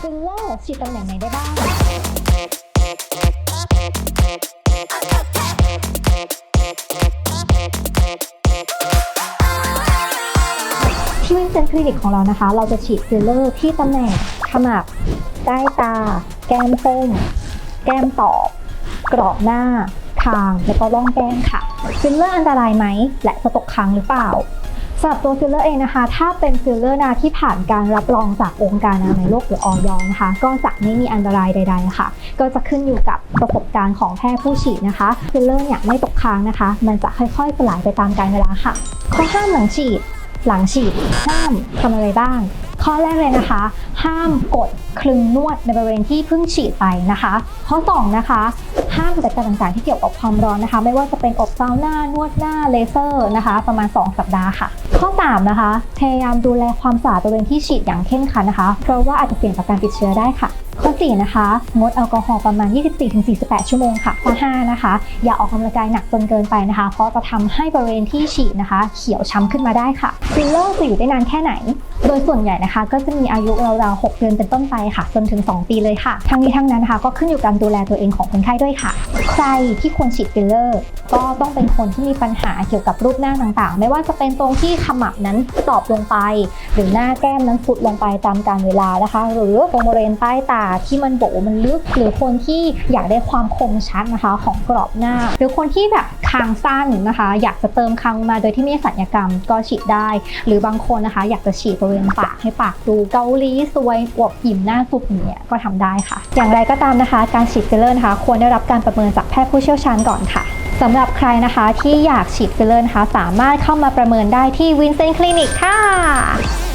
ฟิลเลอร์ฉีดตำแหน่งไหนได้บ้างที่วินเซนคลินิกของเรานะคะ เราจะฉีดฟิลเลอร์ที่ตำแหน่งขมับใต้ตา แก้มส้ม แก้มตอบ กรอบหน้า คาง แล้วก็ร่องแก้มค่ะฟิลเลอร์อันตรายไหม และจะตกค้างหรือเปล่า สำหรับตัวฟิลเลอร์เองนะคะ ถ้าเป็นฟิลเลอร์นาที่ผ่านการรับรองจากองค์การอนามัยโลกหรือออยนะคะ ก็จะไม่มีอันตรายใด ๆ ค่ะ ก็จะขึ้นอยู่กับประสบการณ์ของแพทย์ผู้ฉีดนะคะฟิลเลอร์เนี่ยไม่ตกค้างนะคะ มันจะค่อยๆสลายไปตามกาลเวลาค่ะ ข้อห้ามหลังฉีด หลังฉีดห้ามทำอะไรบ้าง ข้อแรกเลยนะคะ ห้ามกดคลึงนวดในบริเวณที่เพิ่งฉีดไปนะคะ ข้อ2นะคะ ห้ามจัดการต่างๆที่เกี่ยวกับความร้อนนะคะ ไม่ว่าจะเป็นอบซาวน่านวดหน้าเลเซอร์นะคะ ประมาณ 2 สัปดาห์ค่ะ ข้อ 3 นะคะ พยายามดูแลความสะอาดบริเวณที่ฉีดอย่างเข้มขันนะคะ เพราะว่าอาจจะเสี่ยงต่อการติดเชื้อได้ค่ะข้อ 4 นะคะ งดแอลกอฮอล์ประมาณ 24-48 ชั่วโมงค่ะ ข้อ 5 นะคะ อย่าออกกำลังกายหนักจนเกินไปนะคะ เพราะจะทำให้บริเวณที่ฉีดนะคะ เขียวช้ำขึ้นมาได้ค่ะฟิลเลอร์จะอยู่ได้นานแค่ไหน โดยส่วนใหญ่นะคะก็จะมีอายุราวๆ6เดือนเป็นต้นไปค่ะ จนถึง 2 ปีเลยค่ะ ทั้งนี้ทั้งนั้นนะคะก็ขึ้นอยู่กับการดูแลตัวเองของคนไข้ด้วยค่ะ ใครที่ควรฉีดฟิลเลอร์ ก็ต้องเป็นคนที่มีปัญหาเกี่ยวกับรูปหน้าต่างๆ ไม่ว่าจะเป็นตรงที่ขมับนั้นตอบลงไป หรือหน้าแก้มนั้นฟุดลงไปตามกาลเวลานะคะ หรือตรงบริเวณใต้ตาที่มันโบมันลึก หรือคนที่อยากได้ความคมชัดนะคะ ของกรอบหน้า หรือคนที่แบบคางสั้นนะคะ อยากจะเติมคางมาโดยที่ไม่สัญญกรรมก็ฉีดได้ หรือบางคนนะคะอยากจะฉีดบริเวณปากให้ปากดูเกาหลีสวยอวบอิ่มหน้าซุปอย่างเนี่ยก็ทำได้ค่ะ อย่างไรก็ตามนะคะ การฉีดฟิลเลอร์นะคะ ควรได้รับการประเมินจากแพทย์ผู้เชี่ยวชาญก่อนค่ะสำหรับใครนะคะที่อยากฉีดฟิลเลอร์นะคะ สามารถเข้ามาประเมินได้ที่วินเซนคลินิกค่ะ